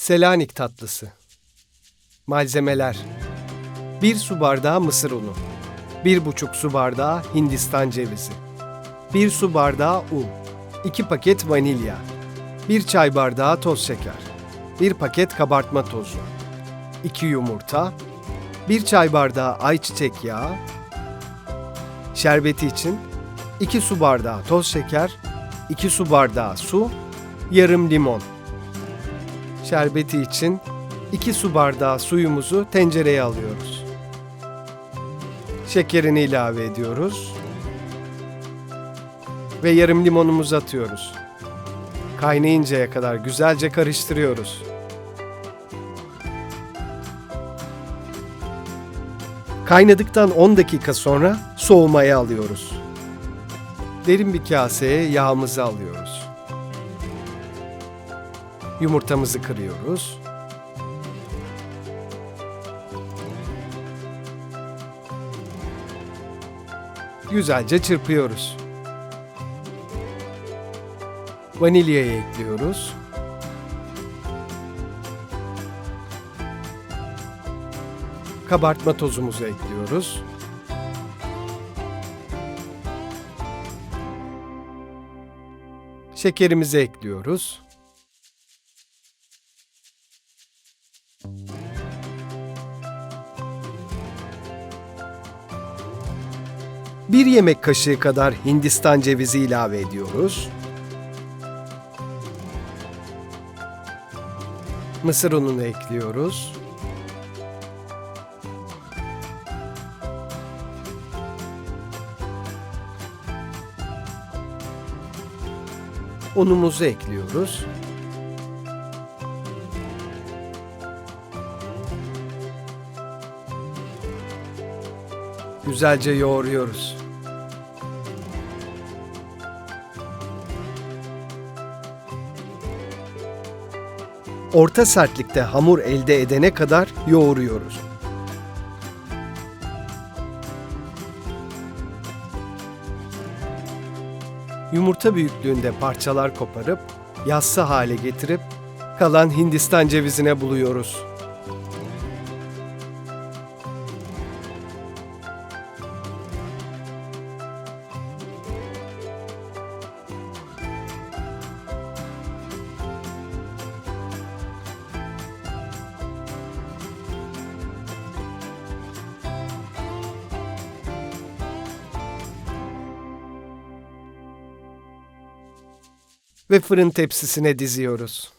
Selanik tatlısı. Malzemeler. 1 su bardağı mısır unu. 1,5 su bardağı Hindistan cevizi. 1 su bardağı un. 2 paket vanilya. 1 çay bardağı toz şeker. 1 paket kabartma tozu. 2 yumurta. 1 çay bardağı ayçiçek yağı. Şerbeti için 2 su bardağı toz şeker. 2 su bardağı su. Yarım limon Şerbeti için 2 su bardağı suyumuzu tencereye alıyoruz. Şekerini ilave ediyoruz. Ve yarım limonumuzu atıyoruz. Kaynayıncaya kadar güzelce karıştırıyoruz. Kaynadıktan 10 dakika sonra soğumaya alıyoruz. Derin bir kaseye yağımızı alıyoruz. Yumurtamızı kırıyoruz. Güzelce çırpıyoruz. Vanilyayı ekliyoruz. Kabartma tozumuzu ekliyoruz. Şekerimizi ekliyoruz. Bir yemek kaşığı kadar Hindistan cevizi ilave ediyoruz. Mısır ununu ekliyoruz. Unumuzu ekliyoruz. Güzelce yoğuruyoruz. Orta sertlikte hamur elde edene kadar yoğuruyoruz. Yumurta büyüklüğünde parçalar koparıp yassı hale getirip kalan Hindistan cevizine buluyoruz. Ve fırın tepsisine diziyoruz.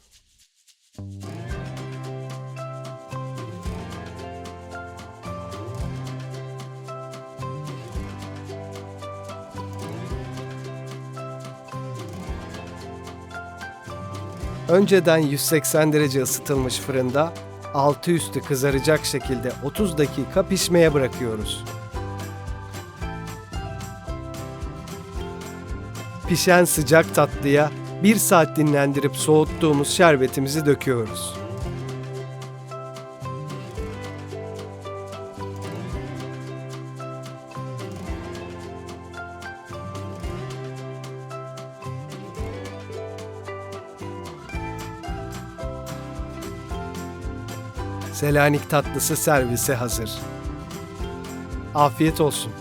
Önceden 180 derece ısıtılmış fırında altı üstü kızaracak şekilde 30 dakika pişmeye bırakıyoruz. Pişen sıcak tatlıya bir saat dinlendirip soğuttuğumuz şerbetimizi döküyoruz. Selanik tatlısı servise hazır. Afiyet olsun.